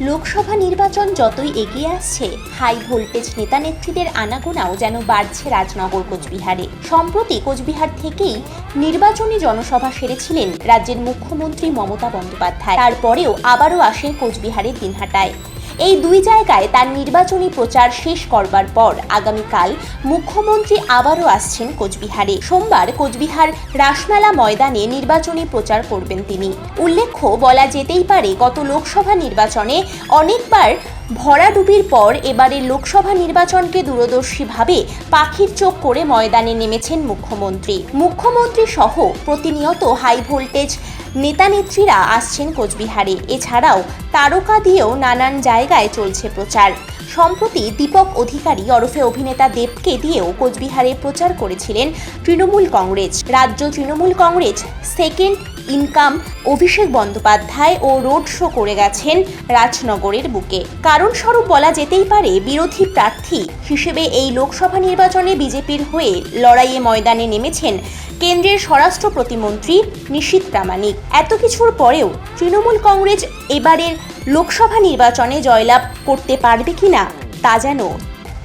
লোকসভা নির্বাচন যতই এগিয়ে আসছে, হাই ভোল্টেজ নেতা নেত্রীদের আনাগোনাও যেন বাড়ছে রাজনগর কোচবিহারে। সম্প্রতি কোচবিহার থেকেই নির্বাচনী জনসভা সেরেছিলেন রাজ্যের মুখ্যমন্ত্রী মমতা বন্দ্যোপাধ্যায়। তারপরেও আবারও আসেন কোচবিহারের দিনহাটায়। এই দুই জায়গায় তার নির্বাচনী প্রচার শেষ করবার পর আগামীকাল মুখ্যমন্ত্রী আবারও আসছেন কোচবিহারে। সোমবার কোচবিহার রাসমেলা ময়দানে নির্বাচনী প্রচার করবেন তিনি। উল্লেখ্য, বলা যেতেই পারে, গত লোকসভা নির্বাচনে অনেকবার ভরাডুবির পর এবারের লোকসভা নির্বাচনকে দূরদর্শীভাবে পাখির চোখ করে ময়দানে নেমেছেন মুখ্যমন্ত্রী। মুখ্যমন্ত্রী সহ প্রতিনিয়ত হাই ভোল্টেজ নেতানেত্রীরা আসছেন কোচবিহারে। এছাড়াও তারকা দিয়েও নানান জায়গায় চলছে প্রচার। সম্প্রতি দীপক অধিকারী ওরফে অভিনেতা দেবকে দিয়েও কোচবিহারে প্রচার করেছিলেন তৃণমূল কংগ্রেস। রাজ্য তৃণমূল কংগ্রেস সেকেন্ড ইনকাম অভিষেক বন্দ্যোপাধ্যায় ও রোড শো করে গেছেন রাজনগরের বুকে। কারণস্বরূপ বলা যেতেই পারে, বিরোধী প্রার্থী হিসেবে এই লোকসভা নির্বাচনে বিজেপির হয়ে লড়াইয়ে ময়দানে নেমেছেন কেন্দ্রের স্বরাষ্ট্র প্রতিমন্ত্রী নিশীত প্রামাণিক। এত কিছুর পরেও তৃণমূল কংগ্রেস এবারের লোকসভা নির্বাচনে জয়লাভ করতে পারবে কিনা তা যেন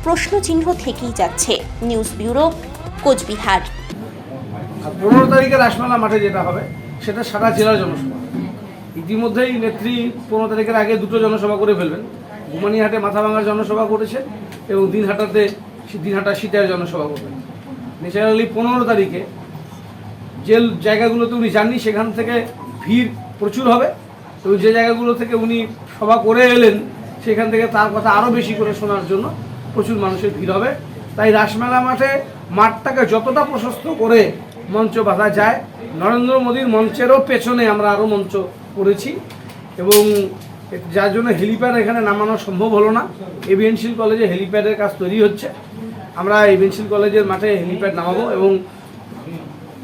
প্রশ্নচিহ্ন থেকেই যাচ্ছে। News bureau, Cooch Behar. পনেরো তারিখে রাসমেলা মাঠে যেটা হবে, সেটা সারা জেলার জনসভা। ইতিমধ্যেই নেত্রী পনেরো তারিখের আগে দুটো জনসভা করে ফেলবেন। গুমানিহাটে মাথাভাঙার জনসভা করেছে এবং দিনহাটাতে দিনহাটা শীতের জনসভা করবেন। ন্যাচারালি পনেরো তারিখে যে জায়গাগুলোতে উনি যাননি, সেখান থেকে ভিড় প্রচুর হবে। এবং যে জায়গাগুলো থেকে উনি সভা করে এলেন, সেখান থেকে তার কথা আরও বেশি করে শোনার জন্য প্রচুর মানুষের ভিড় হবে। তাই রাসমেলা মাঠে মাঠটাকে যতটা প্রশস্ত করে মঞ্চ বাঁধা যায়, নরেন্দ্র মোদীর মঞ্চেরও পেছনে আমরা আরও মঞ্চ করেছি এবং যার জন্য হেলিপ্যাড এখানে নামানো সম্ভব হলো না। এভিএনশিল কলেজে হেলিপ্যাডের কাজ তৈরি হচ্ছে। আমরা এভিএনশিল কলেজের মাঠে হেলিপ্যাড নামাবো এবং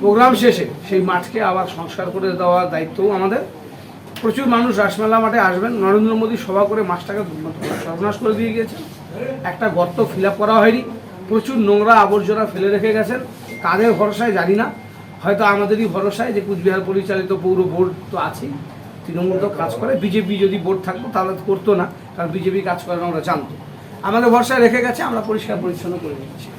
প্রোগ্রাম শেষে সেই মাঠকে আবার সংস্কার করে দেওয়ার দায়িত্বও আমাদের। প্রচুর মানুষ রাসমেলা মাঠে আসবেন। নরেন্দ্র মোদী সভা করে মাছটাকে সর্বনাশ করে দিয়ে গিয়েছেন। একটা গর্ত ফিল করা হয়নি। প্রচুর নোংরা আবর্জনা ফেলে রেখে গেছেন। কাদের ভরসায় জানি না। হয়তো আমাদেরই ভরসায় যে কুচবিহার পরিচালিত পৌর বোর্ড তো আছেই। তৃণমূল তো কাজ করে। বিজেপি যদি বোর্ড থাকতো তাহলে করতো না। কারণ বিজেপি কাজ করে না আমরা জানতো। আমাদের ভরসায় রেখে গেছে, আমরা পরিষ্কার পরিচ্ছন্ন করে দিচ্ছি।